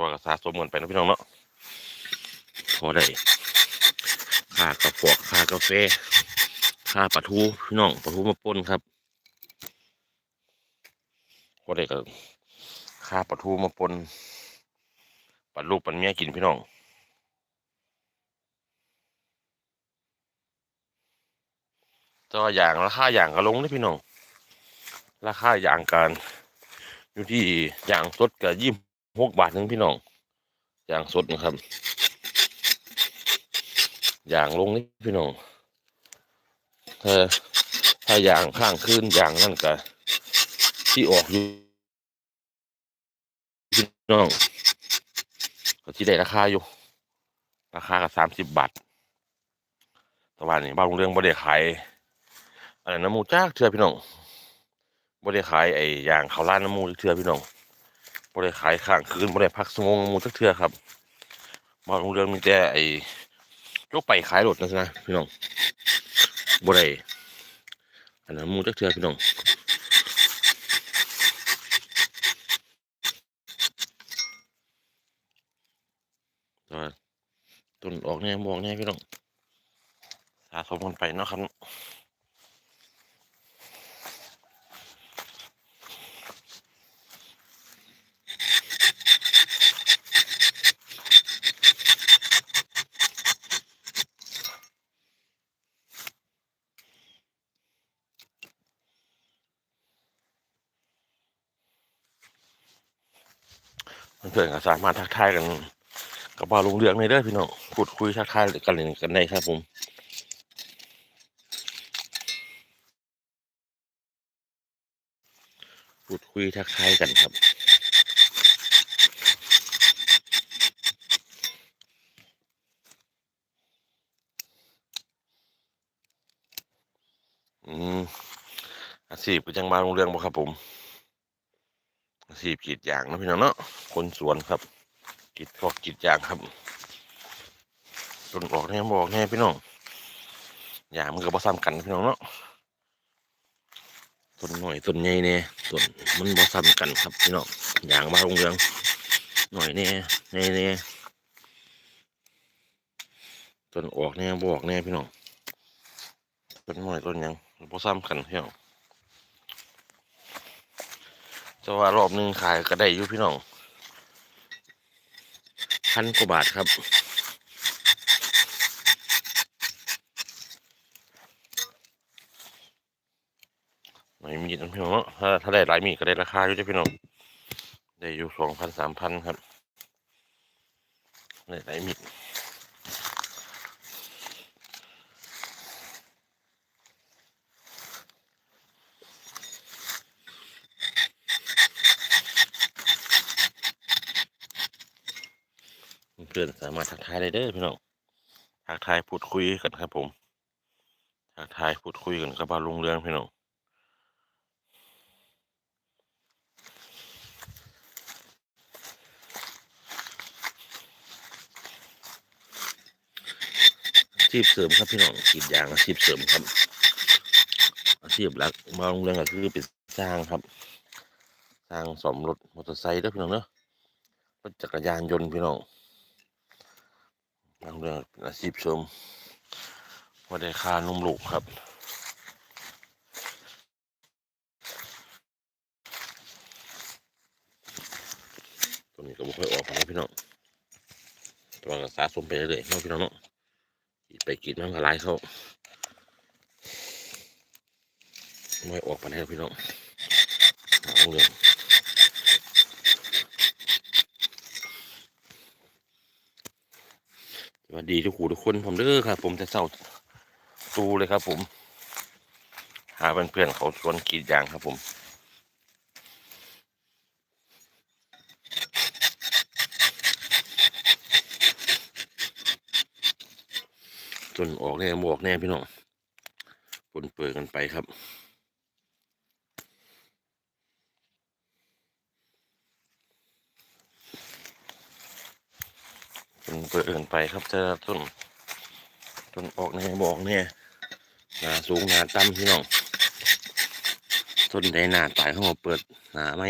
ว่าก็สะสมกันไปนะพี่น้องเนาะพอได้ค่ากระปอกค่ากาแฟค่าปลาทูพี่น้องปลาทูมาป่นครับพอได้ก็ค่าปลาทูมาป่นปัดลูกปัดเมียกินพี่น้องก็อย่างราคาอย่างก็ลงเลยพี่น้องราคาอย่างการอยู่ที่อย่างสดกับยี่ หกบาทหนึ่งพี่น้องอย่างสดนะครับอย่างลงนี่พี่น้องถ้าถ้าอย่างข้างขึ้นอย่างนั่นก็ที่ออกอยู่พี่น้องก็ที่ได้ราคาอยู่ ราคากับสามสิบบาทแต่ว่านี่บ้านเรื่องบ่ได้ขายอันนั้นน้ำมูจ้ากเทือพี่น้องบ่ได้ขายไอ้อย่างเขาวร้านน้ำมูเทือพี่น้อง บ่ได้ขายข้างคืนบ่ได้พักสมงมูจักเทือครับบางเรื่อนมีแต่ไอ้ยกไปขายรถนะนะพี่น้องบ่ได้อันนั้นมูจักเทือพี่น้องต,ต้นออกแน่บออกแน่พี่น้องสะสมกันไปเนาะครับ เพื่อนๆก็สามารถทักทายกันกับบ่าวลุงเรืองในเด้อพี่น้องพูดคุยทักทายกันเล่นกันได้ครับผมพูดคุยทักทายกันครับอืมอาชีพก็ยังบ่าลงเรืองบ่ครับผม อาชีพกรีดยางนะพี่น้องเนาะคนสวนครับกีดพวกกีดยางครับต้นออกแน่บอกแน่พี่น้องยางมันก็บ่ซ้ำกันพี่น้องเนาะต้นหน่อยต้นใหญ่เนี่ยต้นมันบ่ซ้ำกันครับพี่น้องยางมาลงเรืองหน่อยเนี่ยใหญ่เนี่ยต้นออกแน่บอกแน่พี่น้องต้นหน่อยต้นยังบ่ซ้ำกันพี่น้อง แต่ว่ารอบหนึ่งขายก็ได้อยู่พี่น้องพันกว่าบาทครับไม่มีนะพี่น้องถ้าถ้าได้หลายมีดก็ได้ราคาอยู่ได้พี่น้องได้อยู่สองพันสามพันครับได้หลายมีื่อนสามารถทักทายได้เด้อพี่น้องทักทายพูดคุยกันครับผมทักทายพูดคุยกันกับบาลุงเรืองพี่น้องอาชีพเสริมครับพี่น้องกรีดยางอาชีพเสริมครับ อาชีพหลักมาโรงเรียนก็คือเป็นสร้างครับ สร้างสมรถมอเตอร์ไซค์ด้วยพี่น้องเนาะรถจักรยานยนต์พี่น้องาโรงเรียนเป็นอาชีพเสริมว่าได้ค่านมลูกครับตัวนี้ก็ไม่ค่อยออกไปพี่น้องตัวก็สะสมไปเรื่อยๆเนาะพี่น้องเนาะกรีดไปกรีดมันก็ไหลเข้าไม่ออกไปไหนพี่น้องเอาเรื่อง สวัสดีทุกคู่ทุกคนผมเด้อครับ ผมจะเศร้าตูเลยครับ ผม หาเพื่อนๆเขาชวนกรีดยางครับ ผมจนออกแน่บวกแน่พี่น้องปนเปื้อกันไปครับ เปนเปื้อนกันไปครับเจอต้นต้นออกแน่บอกแน่หนาสูงหนาต่ำพี่น้องต้นใดหนาตายเขามาเปิดหนาไหม